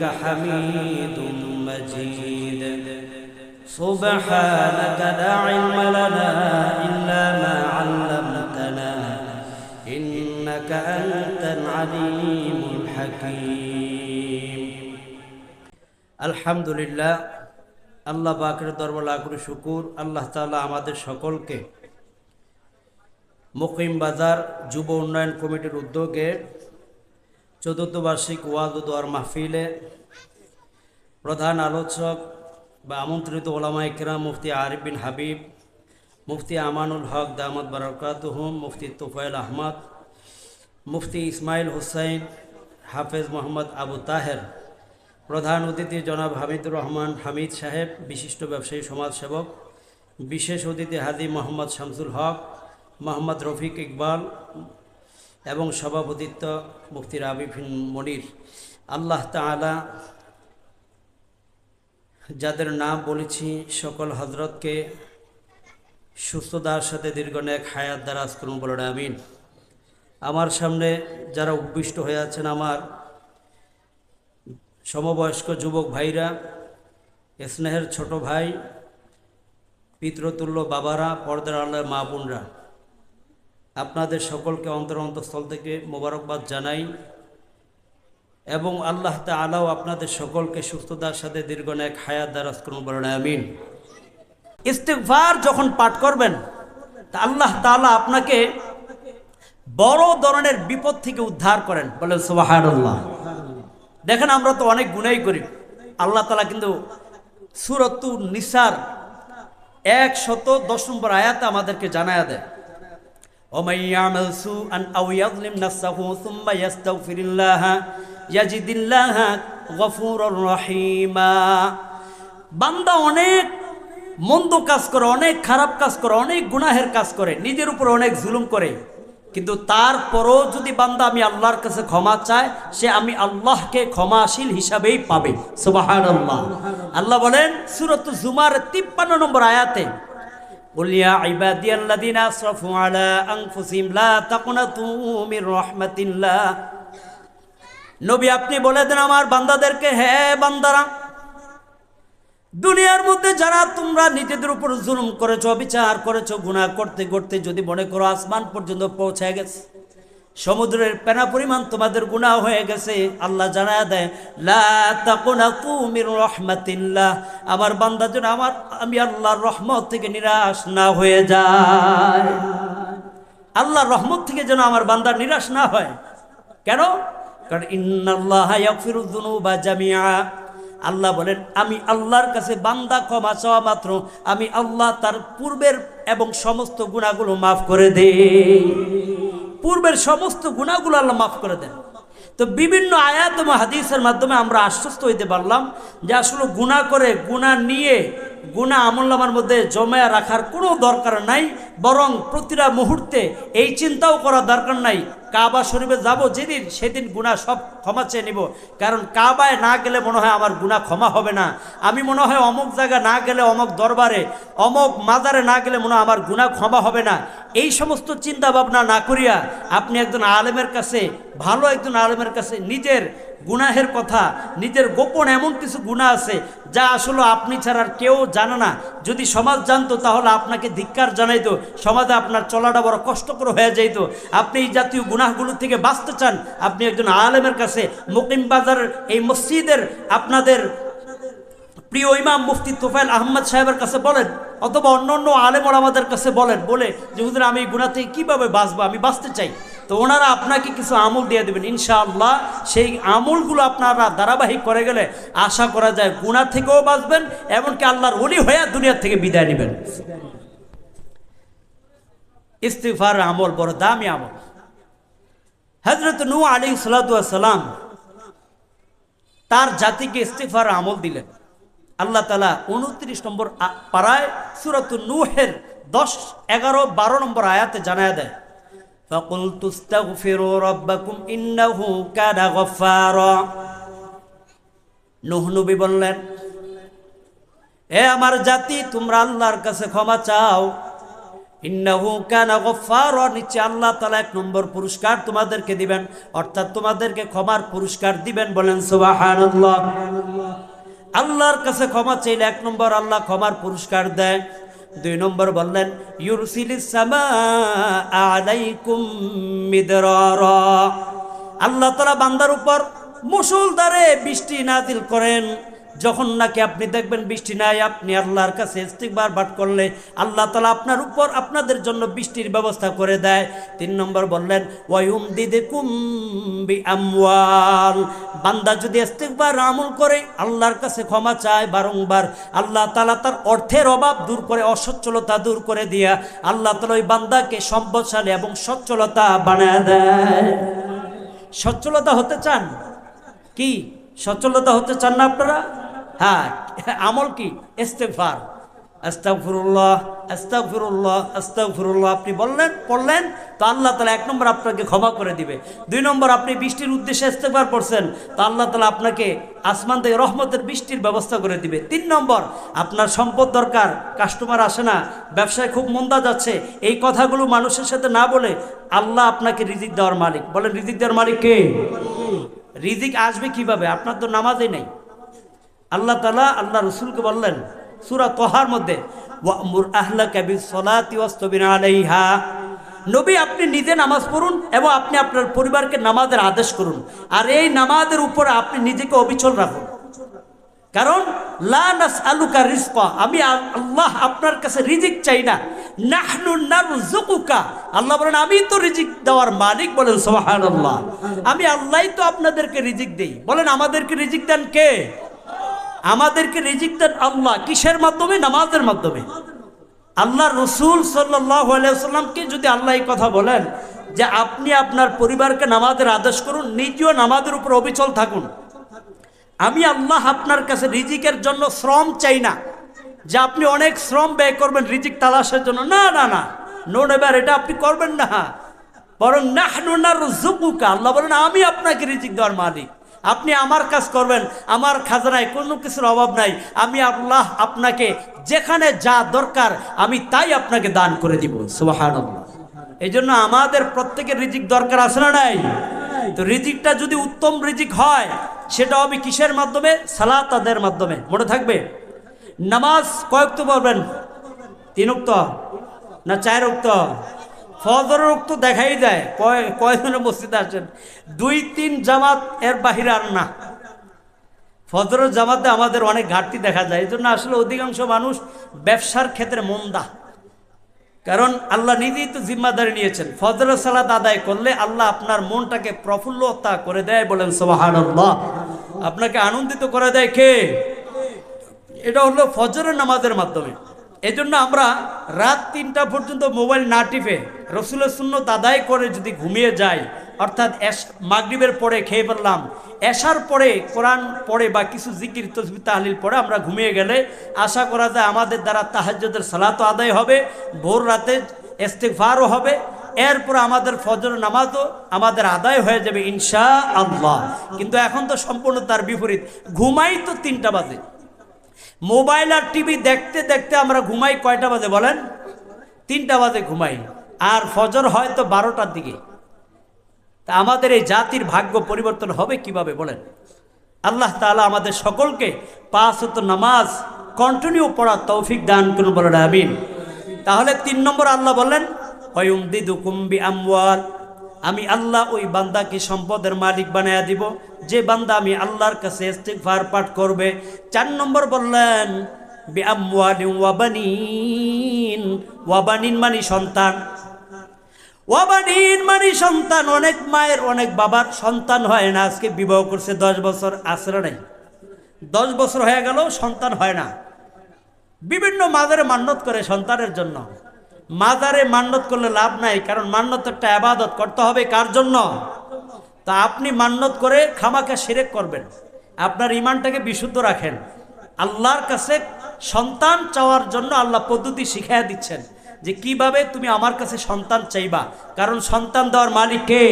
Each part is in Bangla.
إنك حميد مجيد سبحانك لا علم لنا إلا ما علمتنا إنك أنت العليم الحكيم الحمد لله আল্লাহ পাকের দরবার লাখুর শুকুর আল্লাহ তাআলা আমাদের সকলকে মুকিম বাজার যুব উন্নয়ন কমিটির উদ্যোগে চতুর্থ বার্ষিক ওয়াজ দোয়ার মাহফিলে প্রধান আলোচক বা আমন্ত্রিত ওলামা ইকরাম মুফতি আরিফ বিন হাবিব, মুফতি আমানুল হক দামদ বারকাতুহুম মুফতি তুফাইল আহমদ, মুফতি ইসমাইল হুসাইন, হাফেজ মোহাম্মদ আবু তাহের, প্রধান অতিথি জনাব হামিদুর রহমান হামিদ সাহেব, বিশিষ্ট ব্যবসায়ী সমাজসেবক, বিশেষ অতিথি হাজি মোহাম্মদ শামসুল হক, মোহাম্মদ রফিক ইকবাল এবং সভাপতিত্ব মুক্তির আবিফিন মনির। আল্লাহ তাআলা যাদের নাম বলেছি, সকল হজরতকে সুস্থতার সাথে দীর্ঘ নেক হায়াত দারাজ করুন বলেন, আমিন। আমার সামনে যারা উপবিষ্ট হয়ে আছেন, আমার সমবয়স্ক যুবক ভাইরা স্নেহের ছোট ভাই, পিতৃতুল্য বাবারা, পর্দার আল্লাহ মা বোনরা আপনাদের সকলকে অন্তর অন্তঃস্থল থেকে মোবারকবাদ জানাই এবং আল্লাহ তালাও আপনাদের সকলকে সুস্থতার সাথে দীর্ঘ ন্যাক হায়াত দারাজ করুন বলেন আমিন। ইস্তেকভার যখন পাঠ করবেন, তা আল্লাহ তাআলা আপনাকে বড় ধরনের বিপদ থেকে উদ্ধার করেন। বলেন সুবহানাল্লাহ। দেখেন আমরা তো অনেক গুণাই করি। আল্লাহ তালা কিন্তু সুরতু নিসার এক শত দশ নম্বর আয়াতে আমাদেরকে জানায়া দেয়। ومن يعمل سوءا أو يظلم نفسه ثم يستغفر الله يجد الله غفورا رحيما বান্দা অনেক মন্দ কাজ করে অনেক খারাপ কাজ করে অনেক গুনাহের কাজ করে নিজের উপর অনেক জুলুম করে কিন্তু তারপরও যদি বান্দা আমি আল্লাহর কাছে ক্ষমা চায় সে আমি আল্লাহকে ক্ষমাশীল হিসাবেই পাবে সুবাহান আল্লাহ আল্লাহ বলেন সুরত জুমার তিপ্পান্ন নম্বর আয়াতে বলিয়া ইবাদি আল্লাদিন আশরাফু আলা আংফুসিম লা তাকুনাতু মির রহমাতিল্লাহ নবী, আপনি বলে দেন আমার বান্দাদেরকে, হে বান্দারা, দুনিয়ার মধ্যে যারা তোমরা নিজেদের উপর জুলুম করেছ বিচার করেছ গুণা করতে করতে যদি মনে করো আসমান পর্যন্ত পৌঁছে গেছে। সমুদ্রের পেনা পরিমাণ তোমাদের গুনাহ হয়ে গেছে। আল্লাহ জানায় দেয় রাহমাতিল্লাহ। আমার বান্দা যেন আমার, আমি আল্লাহর রহমত থেকে নিরাশ না হয়ে যায়। আল্লাহর রহমত থেকে যেন আমার বান্দা নিরাশ না হয়। কেন? কারণ জামিআ। আল্লাহ বলেন, আমি আল্লাহর কাছে বান্দা ক্ষমা চাওয়া মাত্র। আমি আল্লাহ তার পূর্বের এবং সমস্ত গুণাগুলো মাফ করে দেই। পূর্বের সমস্ত গুণাগুলো আল্লাহ মাফ করে দেন। তো বিভিন্ন আয়াত এবং হাদিসের মাধ্যমে আমরা আশ্বস্ত হইতে পারলাম যে আসলে গুণা করে গুণা নিয়ে, গুণা আমল্লামার মধ্যে জমায়া রাখার কোনো দরকার নাই, বরং প্রতিটা মুহূর্তে এই চিন্তাও করা দরকার নাই, কাবা শরীফে যাব, যেদিন সেদিন গুণা সব ক্ষমা চেয়ে নিব। কারণ কাবায় না গেলে মনে হয় আমার গুণা ক্ষমা হবে না। আমি মনে হয় অমুক জায়গা না গেলে অমুক দরবারে, অমুক মাজারে না গেলে মনে হয় আমার গুণা ক্ষমা হবে না। এই সমস্ত চিন্তা ভাবনা না করিয়া আপনি একজন আলেমের কাছে, ভালো একজন আলেমের কাছে নিজের গুনাহের কথা, নিজের গোপন এমন কিছু গুণা আছে যা আসলে আপনি ছাড়া কেউ জানে না। যদি সমাজ জানতো তাহলে আপনাকে ধিক্কার জানাইতো, সমাজে আপনার চলাটা বড় কষ্টকর হয়ে যাইত। আপনি এই জাতীয় গুনাহগুলো থেকে বাঁচতে চান, আপনি একজন আলেমের কাছে, মুকিম বাজার এই মসজিদের আপনাদের প্রিয় ইমাম মুফতি তোফাইল আহমদ সাহেবের কাছে বলেন, অথবা অন্য অন্য আলেম আমাদের কাছে বলেন, বলে যে, হুজুর, আমি এই গুণা থেকে কীভাবে বাঁচবো? আমি বাঁচতে চাই। তো ওনারা আপনাকে কিছু আমল দিয়ে দেবেন, ইনশাআল্লাহ। সেই আমলগুলো আপনারা ধারাবাহিক করে গেলে আশা করা যায় গুণা থেকেও বাঁচবেন, এমনকি আল্লাহর অলি হয়ে দুনিয়ার থেকে বিদায় নেবেন। ইস্তিফার আমল বড় দামি আমল। হজরত নু আলী সালাম তার জাতিকে ইস্তেফার আমল দিলেন। আল্লাহ তালা উনত্রিশ নম্বর পাড়ায় সুরত নুহের দশ, এগারো, বারো নম্বর আয়াতে জানায় দেয় ফকুল তুস্তাগফিরু রব্বাকুম ইন্নাহু কানা গফফারা। নূহ নবী বললেন, এ আমার জাতি, তোমরা আল্লাহর কাছে ক্ষমা চাও। ইন্নাহু কানা গফফার। নিচে আল্লাহ তালা এক নম্বর পুরস্কার তোমাদেরকে দিবেন, অর্থাৎ তোমাদেরকে ক্ষমার পুরস্কার দিবেন বলেন, সুবহানাল্লাহ। আল্লাহর কাছে ক্ষমা চাইলে এক নম্বর আল্লাহ ক্ষমার পুরস্কার দেয়। দুই নম্বর বললেন আল্লাহ তালা বান্দার উপর মুসুলদারে বৃষ্টি নাজিল করেন। যখন নাকি আপনি দেখবেন বৃষ্টি নাই, আপনি আল্লাহর কাছে ইস্তিকবার বাট করলে আল্লাহ তালা আপনার উপর আপনাদের জন্য বৃষ্টির ব্যবস্থা করে দেয়। তিন নম্বর বললেন ওয়ুম দিদে কুম্বি আমওয়াল বান্দা যদি ইস্তিকবার আমল করে, আল্লাহর কাছে ক্ষমা চায় বারংবার, আল্লাহ তালা তার অর্থের অভাব দূর করে, অসচ্ছলতা দূর করে দিয়া আল্লাহ তালা ওই বান্দাকে সম্পদশালী এবং সচ্ছলতা বানায় দেয়। সচ্ছলতা হতে চান? কি? সচ্ছলতা হতে চান না আপনারা? হ্যাঁ আমল কি? ইস্তেফার আস্তাগফিরুল্লাহ আস্তাগফিরুল্লাহ আস্তাগফিরুল্লাহ। আপনি বললেন, পড়লেন, তো আল্লাহ তালা এক নম্বর আপনাকে ক্ষমা করে দিবে। দুই নম্বর, আপনি বৃষ্টির উদ্দেশ্যে ইস্তেফার পড়ছেন তো আল্লাহ তালা আপনাকে আসমান থেকে রহমতের বৃষ্টির ব্যবস্থা করে দিবে। তিন নম্বর, আপনার সম্পদ দরকার, কাস্টমার আসে না, ব্যবসায় খুব মন্দা যাচ্ছে, এই কথাগুলো মানুষের সাথে না বলে আল্লাহ আপনাকে রিজিক দেওয়ার মালিক। বলেন, রিজিক দেওয়ার মালিক কে? রিজিক আসবে কীভাবে? আপনার তো নামাজই নেই। আল্লাহ তালা আল্লাহ রসুলকে বললেন, সুরা তোহার মধ্যে নবী, আপনি নিজে নামাজ পড়ুন এবং আপনি আপনার পরিবারকে নামাজের আদেশ করুন। আর এই নামাজের উপরে আপনি নিজেকে অবিচল রাখুন। কারণ আমি আল্লাহ আপনার কাছে রিজিক চাই না। আল্লাহ বলেন, আমি তো রিজিক দেওয়ার মালিক। বলেন, সুবহানাল্লাহ। আমি আল্লাহই তো আপনাদেরকে রিজিক দেই। বলেন, আমাদেরকে রিজিক দেন কে? আমাদেরকে রিজিক দেন আল্লাহ। কিসের মাধ্যমে? নামাজের মাধ্যমে। আল্লাহ রসুল সাল্লাহ আলাইসাল্লামকে যদি আল্লাহ এই কথা বলেন যে আপনি আপনার পরিবারকে নামাজের আদেশ করুন নিজেও নামাজের উপর অবিচল থাকুন। আমি আল্লাহ আপনার কাছে রিজিকের জন্য শ্রম চাই না। যে আপনি অনেক শ্রম ব্যয় করবেন রিজিক তালাশের জন্য। না না না। নো নেবার এটা আপনি করবেন না। বরং জুকুকা আল্লাহ বলেন, আমি আপনাকে রিজিক দেওয়ার মালিক। আপনি আমার কাজ করবেন, আমার খাজানায় কোনো কিছুর অভাব নাই। আমি আল্লাহ আপনাকে যেখানে যা দরকার, আমি তাই আপনাকে দান করে দিব। সুবাহান এই জন্য আমাদের প্রত্যেকের রিজিক দরকার আছে না নাই? তো রিজিকটা যদি উত্তম রিজিক হয়, সেটা হবে কিসের মাধ্যমে? সালাতাদের মাধ্যমে। মনে থাকবে? নামাজ কয়েক তো বলবেন তিন উক্ত না চার উক্ত ফজরের উক্ত দেখাই যায়। কয় কয়জনের মসজিদে আসেন দুই, তিন জামাত এর বাহিরে আর না। ফজরের জামাতে আমাদের অনেক ঘাটতি দেখা যায়। এই জন্য আসলে অধিকাংশ মানুষ ব্যবসার ক্ষেত্রে মন্দা। কারণ আল্লাহ নিজেই তো জিম্মাদারি নিয়েছেন। ফজরের সালাত আদায় করলে আল্লাহ আপনার মনটাকে প্রফুল্লতা করে দেয় বলেন সোহান আপনাকে আনন্দিত করে দেয় কে? এটা হলো ফজরের নামাজের মাধ্যমে। এই জন্য আমরা রাত তিনটা পর্যন্ত মোবাইল না টিপে রসুলের শূন্য আদায় করে যদি ঘুমিয়ে যায়, অর্থাৎ মাগরিবের পরে খেয়ে ফেললাম এসার পরে কোরআন পড়ে বা কিছু জিকির, তসবি, তাহলিল পরে আমরা ঘুমিয়ে গেলে আশা করা যায় আমাদের দ্বারা তাহাজ্যদের সালাতো আদায় হবে, ভোর রাতে ইস্তেগফারও হবে, এরপর আমাদের ফজর নামাজও আমাদের আদায় হয়ে যাবে ইনশা আল্লাহ কিন্তু এখন তো সম্পূর্ণ তার বিপরীত, ঘুমাই তো তিনটা বাজে। মোবাইল আর টিভি দেখতে দেখতে আমরা ঘুমাই কয়টা বাজে বলেন? তিনটা বাজে ঘুমাই। আর ফজর হয়তো বারোটার দিকে। তা আমাদের এই জাতির ভাগ্য পরিবর্তন হবে কীভাবে বলেন? আল্লাহ তাআলা আমাদের সকলকে পাঁচ নামাজ কন্টিনিউ পড়ার তৌফিক দান করুন বলেন, আমিন। তাহলে তিন নম্বর আল্লাহ বললেন দিদু কুম্বি আমওয়াল আমি আল্লাহ ওই বান্দাকে সম্পদের মালিক বানায়া দিব। যে বান্দা আমি আল্লাহর কাছে ইস্তিগফার পাঠ করবে। চার নম্বর বললেন বি আমওয়ালিন ওয়াবানিন ওয়াবানিন মানে সন্তান। ওয়াবানিন মানে সন্তান, অনেক মায়ের, অনেক বাবার সন্তান হয় না। আজকে বিবাহ করছে দশ বছর আসরে নাই। দশ বছর হয়ে গেল, সন্তান হয় না। বিভিন্ন মাজারে মান্যত করে সন্তানের জন্য। মাজারে মান্যত করলে লাভ নাই, কারণ মান্যত একটা আবাদত করতে হবে কার জন্য? তা আপনি মান্নত করে খামাকে সেরেক করবেন। আপনার ইমানটাকে বিশুদ্ধ রাখেন। আল্লাহর কাছে সন্তান চাওয়ার জন্য আল্লাহ পদ্ধতি শিখাইয়া দিচ্ছেন। যে কীভাবে তুমি আমার কাছে সন্তান চাইবা? কারণ সন্তান দেওয়ার মালিক কে?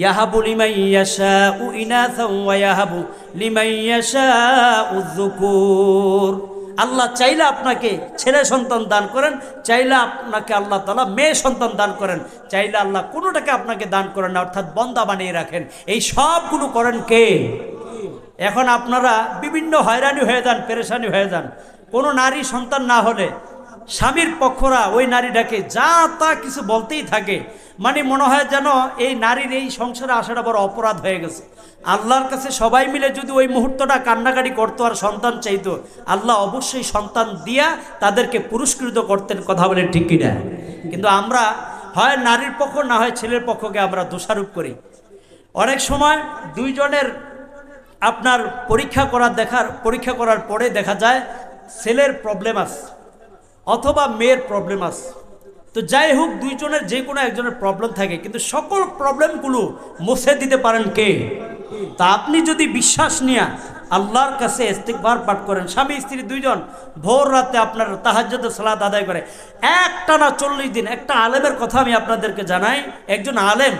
ইয়াহাবু লিমান ইয়াশাউ ইনাসান ওয়া ইয়াহাবু লিমান ইয়াশাউ যুকুর। আল্লাহ চাইলে আপনাকে ছেলে সন্তান দান করেন, চাইলে আপনাকে আল্লাহ তালা মেয়ে সন্তান দান করেন, চাইলে আল্লাহ কোনোটাকে আপনাকে দান করেন না, অর্থাৎ বন্দা বানিয়ে রাখেন। এই সবগুলো করেন কে? এখন আপনারা বিভিন্ন হয়রানি হয়ে যান, পেরেশানি হয়ে যান। কোনো নারী সন্তান না হলে স্বামীর পক্ষরা ওই নারীটাকে যা তা কিছু বলতেই থাকে। মানে মনে হয় যেন এই নারীর এই সংসারে আসাটা বড় অপরাধ হয়ে গেছে। আল্লাহর কাছে সবাই মিলে যদি ওই মুহূর্তটা কান্নাকাটি করতো আর সন্তান চাইতো, আল্লাহ অবশ্যই সন্তান দিয়া তাদেরকে পুরস্কৃত করতেন কথা বলেন ঠিক কিনা। কিন্তু আমরা হয় নারীর পক্ষ না হয় ছেলের পক্ষকে আমরা দোষারোপ করি। অনেক সময় দুইজনের আপনার পরীক্ষা করার দেখার পরীক্ষা করার পরে দেখা যায় ছেলের প্রবলেম আছে। অথবা মেয়ের প্রবলেম আছে। তো যাই হোক, দুইজনের যে কোনো একজনের প্রবলেম থাকে, কিন্তু সকল প্রবলেমগুলো মুছে দিতে পারেন কে? তা আপনি যদি বিশ্বাস নিয়ে আল্লাহর কাছে ইস্তিকবার পাঠ করেন, স্বামী, স্ত্রী দুইজন, ভোর রাতে আপনার তাহাজ্যতে সালাদ আদায় করে, একটা না চল্লিশ দিন, একটা আলেমের কথা আমি আপনাদেরকে জানাই, একজন আলেম,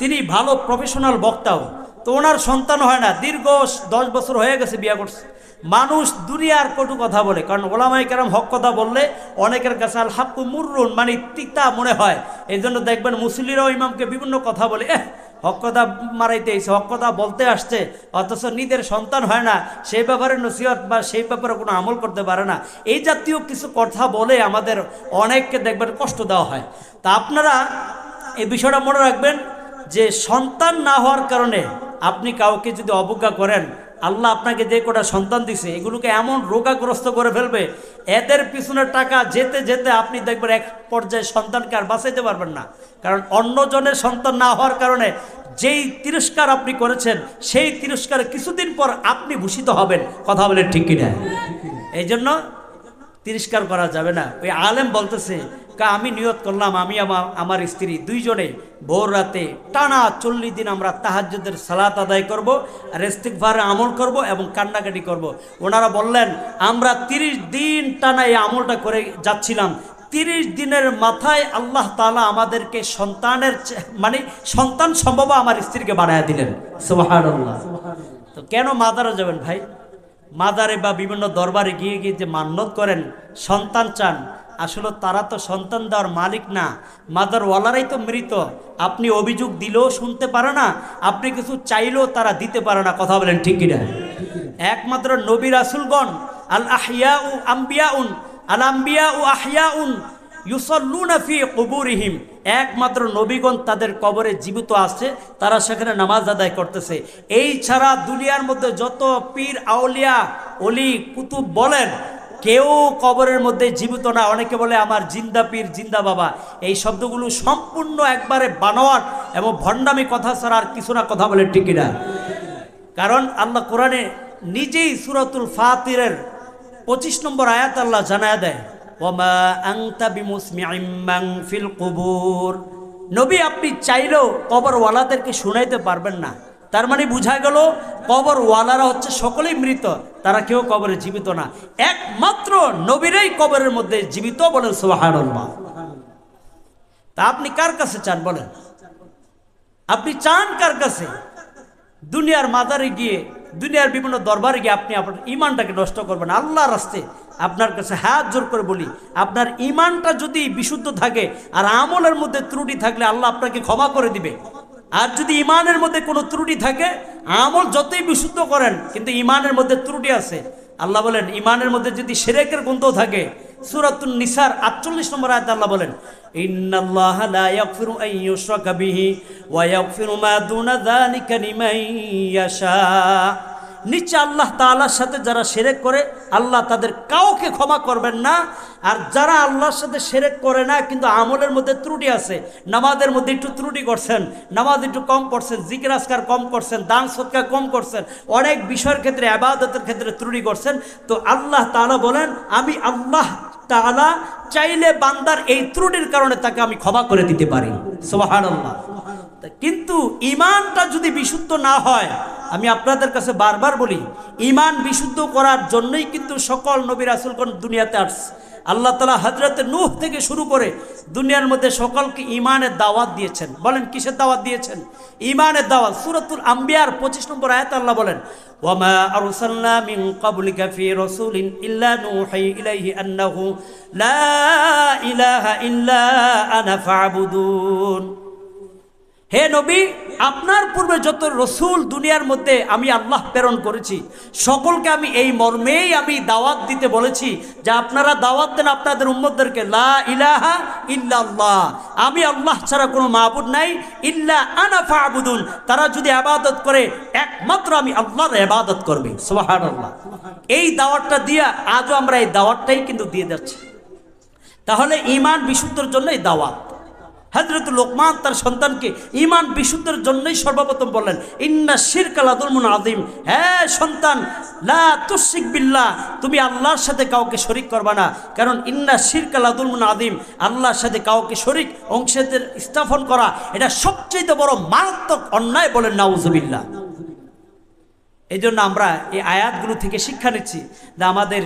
তিনি ভালো প্রফেশনাল বক্তাও, তো ওনার সন্তান হয় না, দীর্ঘ দশ বছর হয়ে গেছে বিয়া করছে। মানুষ দুনিয়ার কটু কথা বলে। কারণ ওলামাই কেরাম হক কথা বললে অনেকের কাছে আল হাক্কু মুররুন মানে তিতা মনে হয়। এই জন্য দেখবেন মুসলিরাও ইমামকে বিভিন্ন কথা বলে, এহ, হক কথা মারাইতে এসে, হক কথা বলতে আসছে, অথচ নিজের সন্তান হয় না, সেই ব্যাপারে নসিহত বা সেই ব্যাপারে কোনো আমল করতে পারে না। এই জাতীয় কিছু কথা বলে আমাদের অনেককে দেখবেন কষ্ট দেওয়া হয়। তা আপনারা এই বিষয়টা মনে রাখবেন যে সন্তান না হওয়ার কারণে আপনি কাউকে যদি অবজ্ঞা করেন আল্লাহ আপনাকে যে কটা সন্তান দিছে এগুলোকে এমন রোগাগ্রস্ত করে ফেলবে এদের পিছনে টাকা যেতে যেতে আপনি দেখবেন এক পর্যায়ে সন্তানকে আর বাঁচাইতে পারবেন না। কারণ অন্যজনের সন্তান না হওয়ার কারণে যেই তিরস্কার আপনি করেছেন সেই তিরস্কারে কিছুদিন পর আপনি ভূষিত হবেন। কথা বলে ঠিক কিনা? এই জন্য তিরস্কার করা যাবে না। ওই আলেম বলতেছে কা, আমি নিয়ত করলাম, আমি আমার আমার স্ত্রী দুইজনে ভোর রাতে টানা চল্লিশ দিন আমরা তাহাজ্যদের সালাত আদায় করব আর ইস্তিকভারে আমল করব এবং কান্নাকাটি করব। ওনারা বললেন, আমরা তিরিশ দিন টানা এই আমলটা করে যাচ্ছিলাম। তিরিশ দিনের মাথায় আল্লাহ তালা আমাদেরকে সন্তানের মানে সন্তান সম্ভব আমার স্ত্রীকে বানায় দিলেন। তো কেন মাদারে যাবেন ভাই? মাদারে বা বিভিন্ন দরবারে গিয়ে গিয়ে যে মান্যত করেন, সন্তান চান আসলে তারা তো সন্তান দেওয়ার মালিক না। মাদারওয়ালারাই তো মৃত। আপনি অভিযোগ দিলেও শুনতে পারে না, আপনি কিছু চাইলেও তারা দিতে পারে না। কথা বলেন ঠিক কিনা? একমাত্র নবী রাসুলগণ আল আহিয়া উ আম্বিয়া উন আল আম্বিয়া উ আহিয়া উন ইউসল্লুনা ফি কবুরিহিম। একমাত্র নবীগণ তাদের কবরে জীবিত আছে, তারা সেখানে নামাজ আদায় করতেছে। এই ছাড়া দুনিয়ার মধ্যে যত পীর, আউলিয়া অলি কুতুব বলেন কেউ কবরের মধ্যে জীবিত না। অনেকে বলে, আমার জিন্দা পীর, জিন্দা বাবা। এই শব্দগুলো সম্পূর্ণ একবারে বানোয়াট এবং ভণ্ডামি কথা ছাড়া আর কিছু না, কথা বলে ঠিক না কারণ আল্লাহ কোরআনে নিজেই সুরাতুল ফাতিরের পঁচিশ নম্বর আয়াত আল্লাহ জানায় দেয়, ওমা আংতা ফিল কুবুর। নবী, আপনি চাইলেও কবরওয়ালাদেরকে শুনাইতে পারবেন না। তার মানে বোঝা গেল কবরওয়ালারা হচ্ছে সকলেই মৃত, তারা কেউ কবরে জীবিত না। একমাত্র নবীরাই কবরের মধ্যে জীবিত বলেন সুবহানাল্লাহ। তা আপনি কার কাছে চান বলেন? আপনি চান কার কাছে? দুনিয়ার মাদারে গিয়ে, দুনিয়ার বিভিন্ন দরবারে গিয়ে আপনি আপনার ইমানটাকে নষ্ট করবেন। আল্লাহ রাস্তে আপনার কাছে হাত জোর করে বলি, আপনার ইমানটা যদি বিশুদ্ধ থাকে আর আমলের মধ্যে ত্রুটি থাকলে আল্লাহ আপনাকে ক্ষমা করে দিবে। আর যদি ইমানের মধ্যে কোনো ত্রুটি থাকে, আমল যতই বিশুদ্ধ করেন, কিন্তু ইমানের মধ্যে ত্রুটি আছে। আল্লাহ বলেন, ইমানের মধ্যে যদি সেরেকের গন্ধ থাকে সুরাতুল নিসার আটচল্লিশ নম্বর আয়াত আল্লাহ বলেন, ইন্নাল্লাহ লা ইয়াগফিরু আন ইউশরাকা ওয়া ইয়াগফিরু মা দুনা যালিকা লিমান নিচে আল্লাহ তাআলার সাথে যারা সেরেক করে, আল্লাহ তাদের কাউকে ক্ষমা করবেন না। আর যারা আল্লাহর সাথে সেরেক করে না, কিন্তু আমলের মধ্যে ত্রুটি আছে, নামাজের মধ্যে একটু ত্রুটি করছেন, নামাজ একটু কম করছেন জিকির আজকার কম করছেন, দান সৎকার কম করছেন, অনেক বিষয়ের ক্ষেত্রে, আবাদতের ক্ষেত্রে ত্রুটি করছেন, তো আল্লাহ তাআলা বলেন, আমি আল্লাহ তাআলা চাইলে বান্দার এই ত্রুটির কারণে তাকে আমি ক্ষমা করে দিতে পারি। সুবহানাল্লাহ। তা কিন্তু ইমানটা যদি বিশুদ্ধ না হয় আমি আপনাদের কাছে বারবার বলি ইমান বিশুদ্ধ করার জন্যই কিন্তু সকল নবী রাসুলগণ দুনিয়াতে আসছে। আল্লাহ তালা হজরত নূহ থেকে শুরু করে দুনিয়ার মধ্যে সকলকে ইমানের দাওয়াত দিয়েছেন। বলেন, কিসের দাওয়াত দিয়েছেন? ইমানের দাওয়াত। সুরতুল আম্বিয়ার পঁচিশ নম্বর আয়াত আল্লাহ বলেন ফা'বুদুন। হে নবী, আপনার পূর্বে যত রসুল দুনিয়ার মধ্যে আমি আল্লাহ প্রেরণ করেছি, সকলকে আমি এই মর্মেই আমি দাওয়াত দিতে বলেছি যে আপনারা দাওয়াত দেন আপনাদের উম্মতদেরকে, লা ইলাহা ইল্লাল্লাহ। আমি আল্লাহ ছাড়া কোনো মাহবুদ নাই, ইল্লা আনা ফাবুদুন। তারা যদি আবাদত করে, একমাত্র আমি আল্লাহর আবাদত করবে। সুবহানাল্লাহ। এই দাওয়াতটা দিয়া আজও আমরা এই দাওয়াতটাই কিন্তু দিয়ে যাচ্ছি। তাহলে ইমান বিশুদ্ধর জন্য এই দাওয়াত। হজরত লোকমান তার সন্তানকে ইমান বিশুদ্ধের জন্যই সর্বপ্রথম বললেন, ইন্না শির কালাদুলমুন আদিম হ্যাঁ সন্তান, লা তুশিক বিল্লাহ, তুমি আল্লাহর সাথে কাউকে শরিক করবা না। কারণ ইন্না শির কালাদুলমুন আদিম আল্লাহর সাথে কাউকে শরিক, অংশেদের স্থাপন করা, এটা সবচেয়ে বড় মারাত্মক অন্যায় বলেন নাউজুবিল্লাহ এই জন্য আমরা এই আয়াতগুলো থেকে শিক্ষা নিচ্ছি যে আমাদের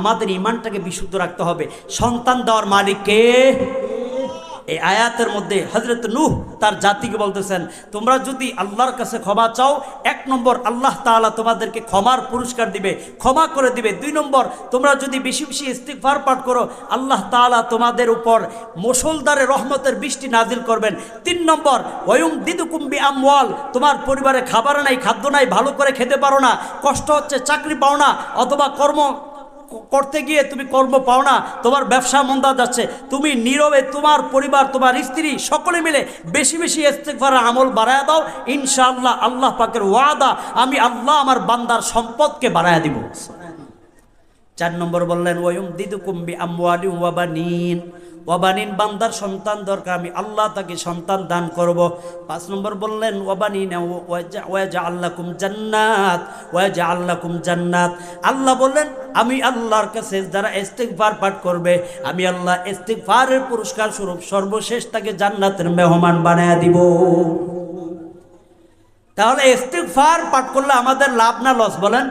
আমাদের ইমানটাকে বিশুদ্ধ রাখতে হবে। সন্তান দেওয়ার মালিককে এই আয়াতের মধ্যে হজরত নুহ তার জাতিকে বলতেছেন, তোমরা যদি আল্লাহর কাছে ক্ষমা চাও, এক নম্বর আল্লাহ তাআলা তোমাদেরকে ক্ষমার পুরস্কার দিবে, ক্ষমা করে দিবে। দুই নম্বর, তোমরা যদি বেশি বেশি ইস্তিগফার পাঠ করো, আল্লাহ তাআলা তোমাদের উপর মুসলদারে রহমতের বৃষ্টি নাজিল করবেন। তিন নম্বর ওয়ুম দিদুকুম্বি আমওয়াল তোমার পরিবারে খাবার নাই, খাদ্য নাই, ভালো করে খেতে পারো না, কষ্ট হচ্ছে, চাকরি পাও না, অথবা কর্ম করতে গিয়ে তুমি কর্ম পাও না, তোমার ব্যবসা মন্দা যাচ্ছে, তুমি নীরবে তোমার পরিবার, তোমার স্ত্রী সকলে মিলে বেশি বেশি ইস্তেগফার আমল বাড়ায় দাও, ইনশাআল্লাহ আল্লাহ পাকের ওয়াদা, আমি আল্লাহ আমার বান্দার সম্পদকে বাড়ায় দিব। চার নম্বর বললেন ওয়ুম দিদু কুম্বি আমি ওয়াবানিন বান্দার সন্তান দরকার, আমি আল্লাহ তাকে সন্তান দান করব। পাঁচ নম্বর বললেন, ওয়াবানিন ওয়াজা আল্লাকুম জান্নাত, ওয়াজা আল্লাকুম জান্নাত। আল্লাহ বললেন, আমি আল্লাহর কাছে যারা ইস্তিগফার পাঠ করবে, আমি আল্লাহ ইস্তিগফারের পুরস্কার স্বরূপ সর্বশেষ তাকে জান্নাতের মেহমান বানায় দিব। তাহলে ইস্তিগফার পাঠ করলে আমাদের লাভ না লস বলেন?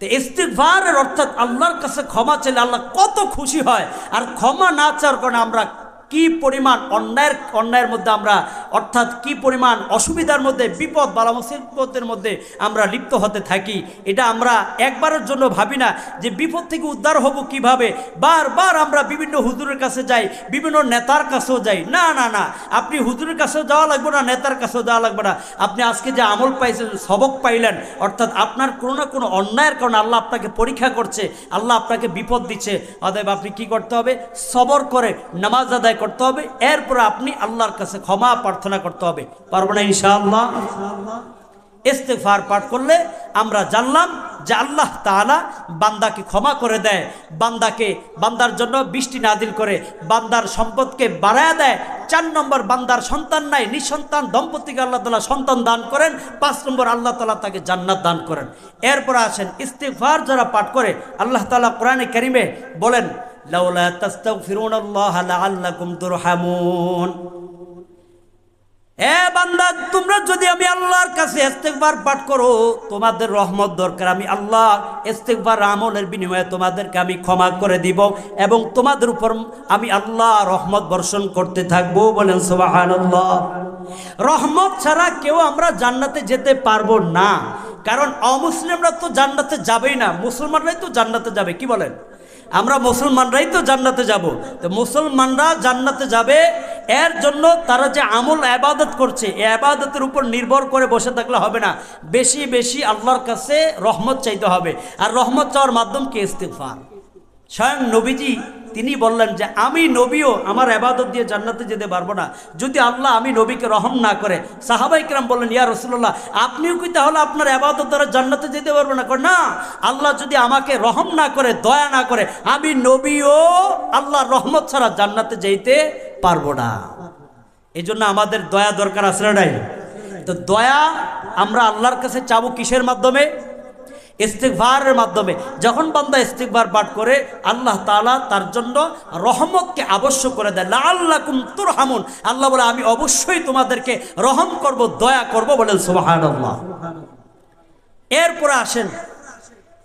তো ইস্তিগফারের অর্থাৎ আল্লাহর কাছে ক্ষমা চাইলে আল্লাহ কত খুশি হয়। আর ক্ষমা না চাওয়ার কারণে আমরা কি পরিমাণ অন্যায়ের অন্যায়ের মধ্যে আমরা, অর্থাৎ কি পরিমাণ অসুবিধার মধ্যে, বিপদ, বালা মুসিবতের মধ্যে আমরা লিপ্ত হতে থাকি, এটা আমরা একবারের জন্য ভাবি না যে বিপদ থেকে উদ্ধার হব কীভাবে। বারবার আমরা বিভিন্ন হুজুরের কাছে যাই, বিভিন্ন নেতার কাছেও যাই। না না না, আপনি হুজুরের কাছেও যাওয়া লাগবে না, নেতার কাছেও যাওয়া লাগবে না। আপনি আজকে যে আমল পাইছেন, সবক পাইলেন, অর্থাৎ আপনার কোনো না কোনো অন্যায়ের কারণে আল্লাহ আপনাকে পরীক্ষা করছে, আল্লাহ আপনাকে বিপদ দিচ্ছে, অতএব আপনি কি করতে হবে? সবর করে নামাজ আদায় করতে হবে। এরপর আপনি আল্লাহর কাছে ক্ষমা প্রার্থনা করতে হবে। পারব না ইনশাআল্লাহ? ইস্তেফার পাঠ করলে আমরা জানলাম যে আল্লাহ তাআলা বান্দাকে ক্ষমা করে দেয়, বান্দাকে, বান্দার জন্য বৃষ্টি নাদিল করে, বান্দার সম্পদকে বাড়ায় দেয়। চার নম্বর, বান্দার সন্তান নাই, নিঃসন্তান, দম্পতিকে আল্লাহ তালা সন্তান দান করেন। পাঁচ নম্বর, আল্লাহ তালা তাকে জান্নাত দান করেন। এরপর আসেন ইস্তেফার যারা পাঠ করে, আল্লাহ তালা কোরআনে কারিমে বলেন লাউলা তাস্তাগফিরুনাল্লাহ লাআল্লাকুম তুরহামুন। এ বান্দা, তোমরা যদি আমি আল্লাহর কাছে ইস্তেগফার পাঠ করো, তোমাদের রহমত দরকার। আমি আল্লাহ ইস্তেগফার আমলের বিনিময়ে তোমাদেরকে আমি ক্ষমা করে দিব এবং তোমাদের উপর আমি আল্লাহ রহমত বর্ষণ করতে থাকব বলেন সুবহানাল্লাহ। রহমত ছাড়া কেউ আমরা জান্নাতে যেতে পারব না। কারণ অমুসলিমরা তো জান্নাতে যাবেই না, মুসলমানরাই তো জান্নাতে যাবে, কি বলেন? আমরা মুসলমানরাই তো জান্নাতে যাব। তো মুসলমানরা জান্নাতে যাবে, এর জন্য তারা যে আমল আবাদত করছে, এ আবাদতের উপর নির্ভর করে বসে থাকলে হবে না। বেশি বেশি আল্লাহর কাছে রহমত চাইতে হবে। আর রহমত চাওয়ার মাধ্যম কি? ইস্তেফার স্বয়ং নবীজি, তিনি বললেন যে, আমি নবীও আমার আবাদত দিয়ে জান্নাতে যেতে পারব না। যদি আল্লাহ আমি নবীকে রহম না করে সাহাবাই কিরাম বললেন, ইয়া রসুল্লাহ আপনিও কি তাহলে আপনার আবাদত দ্বারা জান্নাতে যেতে পারব না? না। আল্লাহ যদি আমাকে রহম না করে, দয়া না করে, আমি নবীও আল্লাহ রহমত ছাড়া জান্নাতে যেতে পারব না। এই জন্য আমাদের দয়া দরকার না নাই? তো দয়া আমরা আল্লাহর কাছে চাবো কিসের মাধ্যমে? ইস্তিকভারের মাধ্যমে। যখন বান্দা ইস্তিকভার পাঠ করে, আল্লাহ তাআলা তার জন্য রহমতকে আবশ্যক করে দেয়। আল্লাহ কুম তুরহামুন। আল্লাহ বলে, আমি অবশ্যই তোমাদেরকে রহম করব, দয়া করব বলেন সুবহানাল্লাহ। এরপরে আসেন,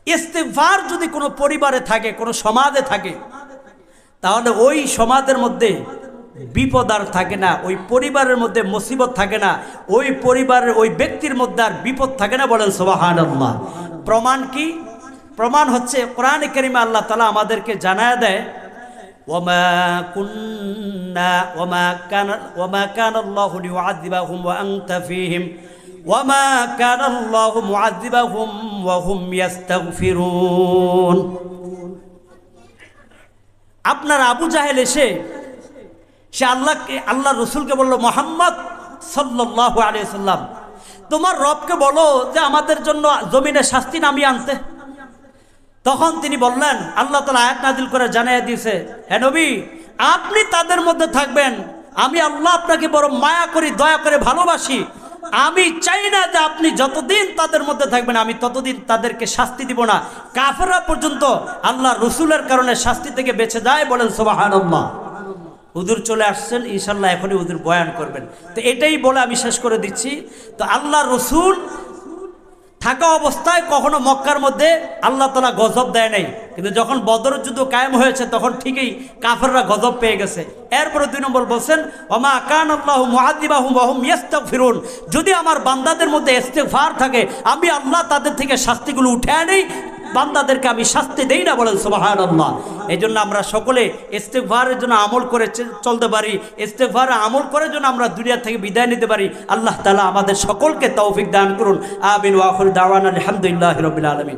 ইস্তিগফার যদি কোনো পরিবারে থাকে, কোনো সমাজে থাকে, তাহলে ওই সমাজের মধ্যে বিপদ আর থাকে না, ওই পরিবারের মধ্যে মুসিবত থাকে না, ওই পরিবারের ওই ব্যক্তির মধ্যে আর বিপদ থাকে না বলেন সোবাহান আল্লাহ প্রমাণ কি? প্রমাণ হচ্ছে কোরআনে করিমা আল্লাহ তালা আমাদেরকে জানায় দেয় আপনার আবু জাহেল এসে, সে আল্লাহকে আল্লাহ রসুলকে বলল, মোহাম্মদ সাল্লাহ আলিয়াল্লাম তোমার রবকে বলো যে আমাদের জন্য জমিনে শাস্তি নামিয়ে আনতে। তখন তিনি বললেন, আল্লাহ তালা আয়াত নাজিল করে জানিয়ে দিয়েছে হ্যাঁ নবী, আপনি তাদের মধ্যে থাকবেন, আমি আল্লাহ আপনাকে বড় মায়া করি, দয়া করে ভালোবাসি। আমি চাই না যে আপনি যতদিন তাদের মধ্যে থাকবেন, আমি ততদিন তাদেরকে শাস্তি দিব না। কাফেরা পর্যন্ত আল্লাহ রসুলের কারণে শাস্তি থেকে বেঁচে যায় বলেন সোবাহান হুজুর চলে আসছেন, ইনশাল্লাহ এখনই হুজুর বয়ান করবেন। তো এটাই বলে আমি শেষ করে দিচ্ছি। তো আল্লাহ রসুল থাকা অবস্থায় কখনো মক্কার মধ্যে আল্লাহ তালা গজব দেয় নাই। কিন্তু যখন বদর যুদ্ধ কায়েম হয়েছে, তখন ঠিকই কাফেররা গজব পেয়ে গেছে। এরপরে দুই নম্বর বলছেন, ওমা কান ফিরুন যদি আমার বান্দাদের মধ্যে ইস্তেফার থাকে, আমি আল্লাহ তাদের থেকে শাস্তিগুলো উঠে আনি বান্দাদেরকে আমি শাস্তি দেই না বলেন সোবাহান আল্লাহ এই জন্য আমরা সকলে ইস্তেকভারের জন্য আমল করে চলতে পারি। ইস্তেকভার আমল করে জন্য আমরা দুনিয়া থেকে বিদায় নিতে পারি। আল্লাহ তালা আমাদের সকলকে তৌফিক দান করুন। আবিন ওয়াফুল দাওয়ান আলহামদুলিল্লাহ রবিল আলমিন।